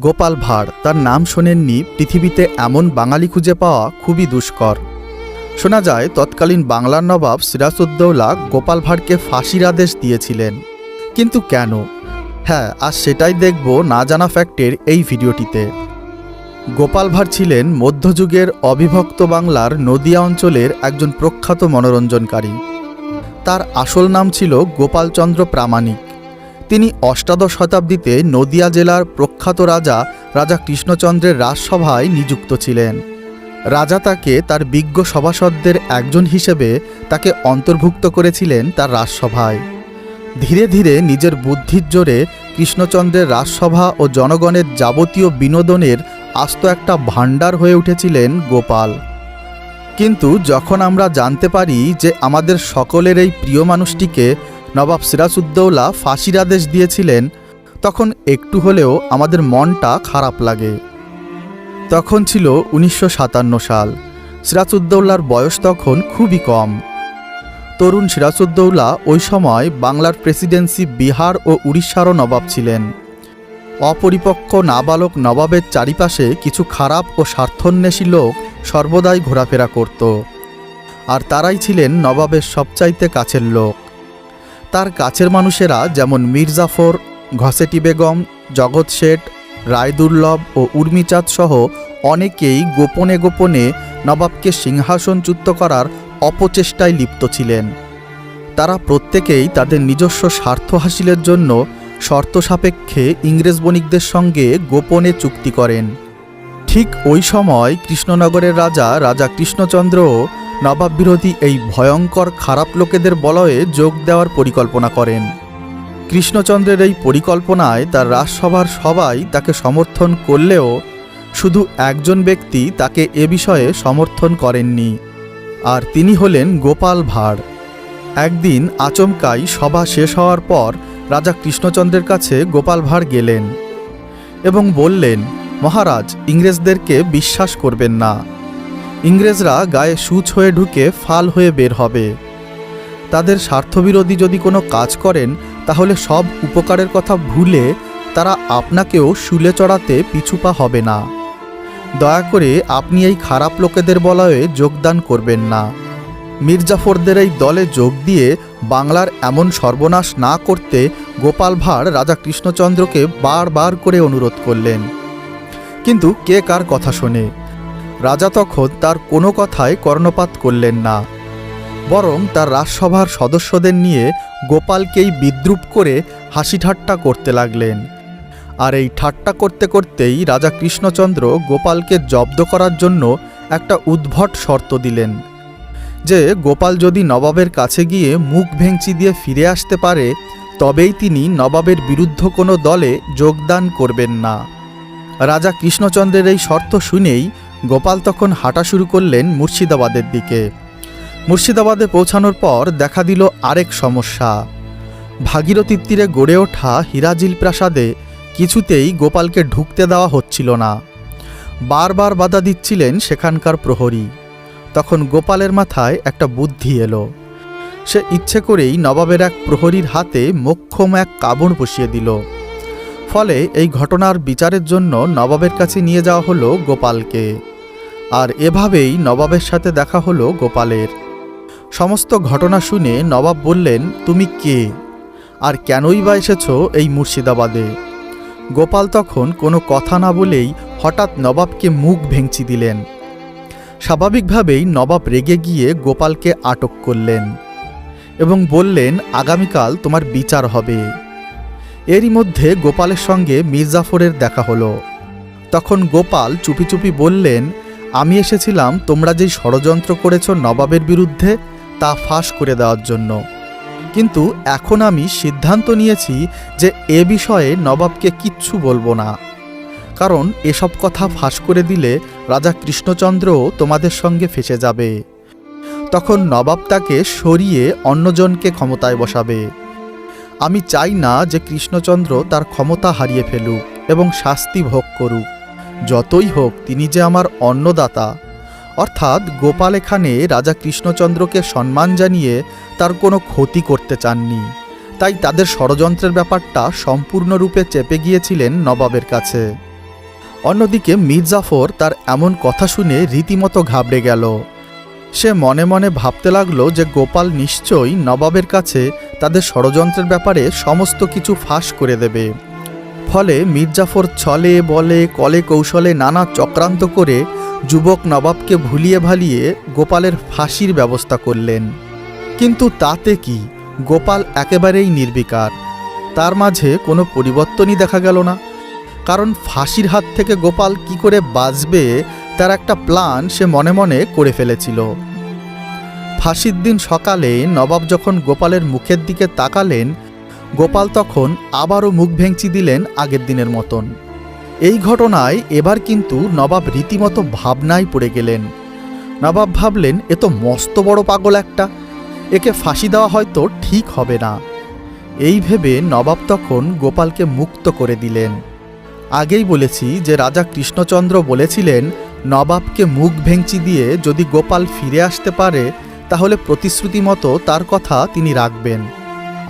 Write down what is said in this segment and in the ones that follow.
গোপাল ভাঁড় তার নাম শোনেননি, পৃথিবীতে এমন বাঙালি খুঁজে পাওয়া খুবই দুষ্কর। শোনা যায়, তৎকালীন বাংলার নবাব সিরাজউদ্দৌলা গোপাল ভাঁড়কে ফাঁসির আদেশ দিয়েছিলেন। কিন্তু কেন? হ্যাঁ আর সেটাই দেখব না জানা ফ্যাক্টের এই ভিডিওটিতে। গোপাল ভাঁড় ছিলেন মধ্যযুগের অবিভক্ত বাংলার নদিয়া অঞ্চলের একজন প্রখ্যাত মনোরঞ্জনকারী। তার আসল নাম ছিল গোপালচন্দ্র প্রামাণিক। তিনি অষ্টাদশ শতাব্দীতে নদিয়া জেলার প্রখ্যাত রাজা রাজা কৃষ্ণচন্দ্রের রাজসভায় নিযুক্ত ছিলেন। রাজা তাকে তার বিজ্ঞ সভাসদদের একজন হিসেবে তাকে অন্তর্ভুক্ত করেছিলেন তার রাজসভায়। ধীরে ধীরে নিজের বুদ্ধির জোরে কৃষ্ণচন্দ্রের রাজসভা ও জনগণের যাবতীয় বিনোদনের আস্ত একটা ভাণ্ডার হয়ে উঠেছিলেন গোপাল। কিন্তু যখন আমরা জানতে পারি যে আমাদের সকলের এই প্রিয় মানুষটিকে নবাব সিরাজউদ্দৌলা ফাঁসির আদেশ দিয়েছিলেন, তখন একটু হলেও আমাদের মনটা খারাপ লাগে। তখন ছিল উনিশশো সাতান্ন সাল। সিরাজউদ্দৌলার বয়স তখন খুবই কম। তরুণ সিরাজউদ্দৌলা ওই সময় বাংলার প্রেসিডেন্সি বিহার ও উড়িষ্যারও নবাব ছিলেন। অপরিপক্ক নাবালক নবাবের চারিপাশে কিছু খারাপ ও স্বার্থন্বেষী লোক সর্বদাই ঘোরাফেরা করত। আর তারাই ছিলেন নবাবের সবচাইতে কাছের লোক। তার কাছের মানুষেরা যেমন মির্জাফর, ঘসেটি বেগম, জগৎ শেঠ, রায়দুর্লভ ও উর্মিচাঁদ সহ অনেকেই গোপনে গোপনে নবাবকে সিংহাসনচ্যুত করার অপচেষ্টায় লিপ্ত ছিলেন। তারা প্রত্যেকেই তাদের নিজস্ব স্বার্থ হাসিলের জন্য শর্ত সাপেক্ষে ইংরেজ বণিকদের সঙ্গে গোপনে চুক্তি করেন। ঠিক ওই সময় কৃষ্ণনগরের রাজা রাজা কৃষ্ণচন্দ্রও নবাব বিরোধী এই ভয়ঙ্কর খারাপ লোকেদের বলয়ে যোগ দেওয়ার পরিকল্পনা করেন। কৃষ্ণচন্দ্রের এই পরিকল্পনায় তার রাজসভার সবাই তাকে সমর্থন করলেও শুধু একজন ব্যক্তি তাকে এ বিষয়ে সমর্থন করেননি, আর তিনি হলেন গোপাল ভাঁড়। একদিন আচমকাই সভা শেষ হওয়ার পর রাজা কৃষ্ণচন্দ্রের কাছে গোপাল ভাঁড় গেলেন এবং বললেন, মহারাজ, ইংরেজদেরকে বিশ্বাস করবেন না। ইংরেজরা গায়ে সুচ হয়ে ঢুকে ফাল হয়ে বের হবে। তাদের স্বার্থবিরোধী যদি কোনো কাজ করেন, তাহলে সব উপকারের কথা ভুলে তারা আপনাকেও শুলে চড়াতে পিছুপা হবে না। দয়া করে আপনি এই খারাপ লোকেদের বলয়ে যোগদান করবেন না। মির্জাফরদের এই দলে যোগ দিয়ে বাংলার এমন সর্বনাশ না করতে গোপাল ভাঁড় রাজা কৃষ্ণচন্দ্রকে বারবার করে অনুরোধ করলেন। কিন্তু কে কার কথা শোনে? রাজা তখন তার কোনো কথায় কর্ণপাত করলেন না, বরং তার রাজসভার সদস্যদের নিয়ে গোপালকেই বিদ্রুপ করে হাসি ঠাট্টা করতে লাগলেন। আর এই ঠাট্টা করতে করতেই রাজা কৃষ্ণচন্দ্র গোপালকে জব্দ করার জন্য একটা উদ্ভট শর্ত দিলেন, যে গোপাল যদি নবাবের কাছে গিয়ে মুখ ভেঙচি দিয়ে ফিরে আসতে পারে, তবেই তিনি নবাবের বিরুদ্ধ কোনো দলে যোগদান করবেন না। রাজা কৃষ্ণচন্দ্রের এই শর্ত শুনেই গোপাল তখন হাঁটা শুরু করলেন মুর্শিদাবাদের দিকে। মুর্শিদাবাদে পৌঁছানোর পর দেখা দিল আরেক সমস্যা। ভাগীরথীর তীরে গড়ে ওঠা হিরাজিল প্রাসাদে কিছুতেই গোপালকে ঢুকতে দেওয়া হচ্ছিল না। বারবার বাধা দিচ্ছিলেন সেখানকার প্রহরী। তখন গোপালের মাথায় একটা বুদ্ধি এলো। সে ইচ্ছে করেই নবাবের এক প্রহরীর হাতে মোক্ষম এক কাবড় বসিয়ে দিল। ফলে এই ঘটনার বিচারের জন্য নবাবের কাছে নিয়ে যাওয়া হলো গোপালকে। আর এভাবেই নবাবের সাথে দেখা হলো গোপালের। সমস্ত ঘটনা শুনে নবাব বললেন, তুমি কে? আর কেনই বা এসেছ এই মুর্শিদাবাদে? গোপাল তখন কোনো কথা না বলেই হঠাৎ নবাবকে মুখ ভেঙচি দিলেন। স্বাভাবিকভাবেই নবাব রেগে গিয়ে গোপালকে আটক করলেন এবং বললেন, আগামীকাল তোমার বিচার হবে। এরই মধ্যে গোপালের সঙ্গে মির্জাফরের দেখা হলো। তখন গোপাল চুপি চুপি বললেন আমি এসেছিলাম তোমরা যেই ষড়যন্ত্র করেছ নবাবের বিরুদ্ধে তা ফাঁস করে দেওয়ার জন্য। কিন্তু এখন আমি সিদ্ধান্ত নিয়েছি যে এ বিষয়ে নবাবকে কিচ্ছু বলব না। কারণ এসব কথা ফাঁস করে দিলে রাজা কৃষ্ণচন্দ্রও তোমাদের সঙ্গে ফেসে যাবে। তখন নবাব তাকে সরিয়ে অন্যজনকে ক্ষমতায় বসাবে। আমি চাই না যে কৃষ্ণচন্দ্র তার ক্ষমতা হারিয়ে ফেলুক এবং শাস্তি ভোগ করুক। যতই হোক, তিনি যে আমার অন্নদাতা। অর্থাৎ গোপাল এখানে রাজা কৃষ্ণচন্দ্রকে সম্মান জানিয়ে তার কোনো ক্ষতি করতে চাননি। তাই তাদের ষড়যন্ত্রের ব্যাপারটা সম্পূর্ণরূপে চেপে গিয়েছিলেন নবাবের কাছে। অন্যদিকে মির্জাফর তার এমন কথা শুনে রীতিমতো ঘাবড়ে গেল। সে মনে মনে ভাবতে লাগল যে গোপাল নিশ্চয়ই নবাবের কাছে তাদের ষড়যন্ত্রের ব্যাপারে সমস্ত কিছু ফাঁস করে দেবে। ফলে মির্জাফর ছলে, বলে, কলে, কৌশলে নানা চক্রান্ত করে যুবক নবাবকে ভুলিয়ে ভালিয়ে গোপালের ফাঁসির ব্যবস্থা করলেন। কিন্তু তাতে কি? গোপাল একেবারেই নির্বিকার। তার মাঝে কোনো পরিবর্তনই দেখা গেল না। কারণ ফাঁসির হাত থেকে গোপাল কি করে বাঁচবে, তার একটা প্ল্যান সে মনে মনে করে ফেলেছিল। ফাঁসির দিন সকালে নবাব যখন গোপালের মুখের দিকে তাকালেন গোপাল তখন আবারও মুখ ভেঙচি দিলেন আগের দিনের মতন। এই ঘটনায় এবার কিন্তু নবাব রীতিমতো ভাবনায় পড়ে গেলেন। নবাব ভাবলেন, এ তো মস্ত বড় পাগল একটা। একে ফাঁসি দেওয়া হয়তো ঠিক হবে না। এই ভেবে নবাব তখন গোপালকে মুক্ত করে দিলেন। আগেই বলেছি যে রাজা কৃষ্ণচন্দ্র বলেছিলেন, নবাবকে মুখ ভেঙচি দিয়ে যদি গোপাল ফিরে আসতে পারে, তাহলে প্রতিশ্রুতি মতো তার কথা তিনি রাখবেন।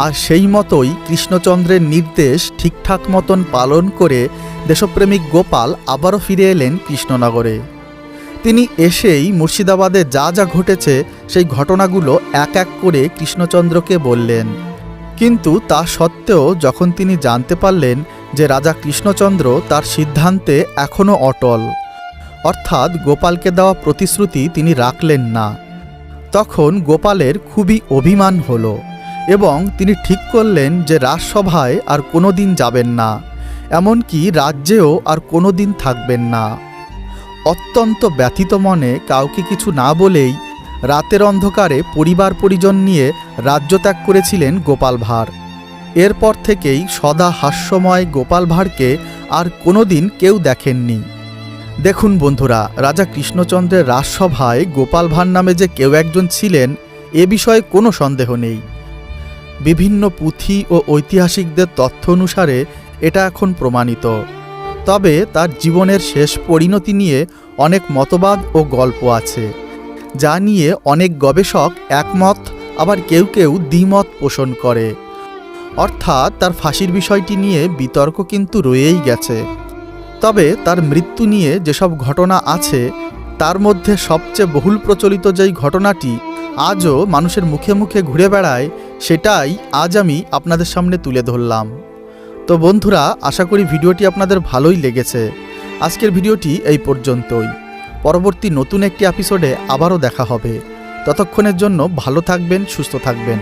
আর সেই মতোই কৃষ্ণচন্দ্রের নির্দেশ ঠিকঠাক মতন পালন করে দেশপ্রেমিক গোপাল আবারও ফিরে এলেন কৃষ্ণনগরে। তিনি এসেই মুর্শিদাবাদে যা যা ঘটেছে সেই ঘটনাগুলো এক এক করে কৃষ্ণচন্দ্রকে বললেন। কিন্তু তা সত্ত্বেও যখন তিনি জানতে পারলেন যে রাজা কৃষ্ণচন্দ্র তার সিদ্ধান্তে এখনও অটল, অর্থাৎ গোপালকে দেওয়া প্রতিশ্রুতি তিনি রাখলেন না, তখন গোপালের খুবই অভিমান হলো। এবং তিনি ঠিক করলেন যে রাজসভায় আর কোনো দিন যাবেন না, এমনকি রাজ্যেও আর কোনো দিন থাকবেন না। অত্যন্ত ব্যথিত মনে কাউকে কিছু না বলেই রাতের অন্ধকারে পরিবার পরিজন নিয়ে রাজ্য ত্যাগ করেছিলেন গোপাল ভাঁড়। এরপর থেকেই সদা হাস্যময় গোপাল ভাঁড়কে আর কোনোদিন কেউ দেখেননি। দেখুন বন্ধুরা, রাজা কৃষ্ণচন্দ্রের রাজসভায় গোপাল ভাঁড় নামে যে কেউ একজন ছিলেন, এ বিষয়ে কোনো সন্দেহ নেই। বিভিন্ন পুঁথি ও ঐতিহাসিকদের তথ্য অনুসারে এটা এখন প্রমাণিত। তবে তার জীবনের শেষ পরিণতি নিয়ে অনেক মতবাদ ও গল্প আছে, যা নিয়ে অনেক গবেষক একমত, আবার কেউ কেউ দ্বিমত পোষণ করে। অর্থাৎ তার ফাঁসির বিষয়টি নিয়ে বিতর্ক কিন্তু রয়েই গেছে। তবে তার মৃত্যু নিয়ে যেসব ঘটনা আছে, তার মধ্যে সবচেয়ে বহুল প্রচলিত যেই ঘটনাটি আজও মানুষের মুখে মুখে ঘুরে বেড়ায়, সেটাই আজ আমি আপনাদের সামনে তুলে ধরলাম। তো বন্ধুরা, আশা করি ভিডিওটি আপনাদের ভালোই লেগেছে। আজকের ভিডিওটি এই পর্যন্তই। পরবর্তী নতুন একটি এপিসোডে আবারও দেখা হবে। ততক্ষণের জন্য ভালো থাকবেন, সুস্থ থাকবেন।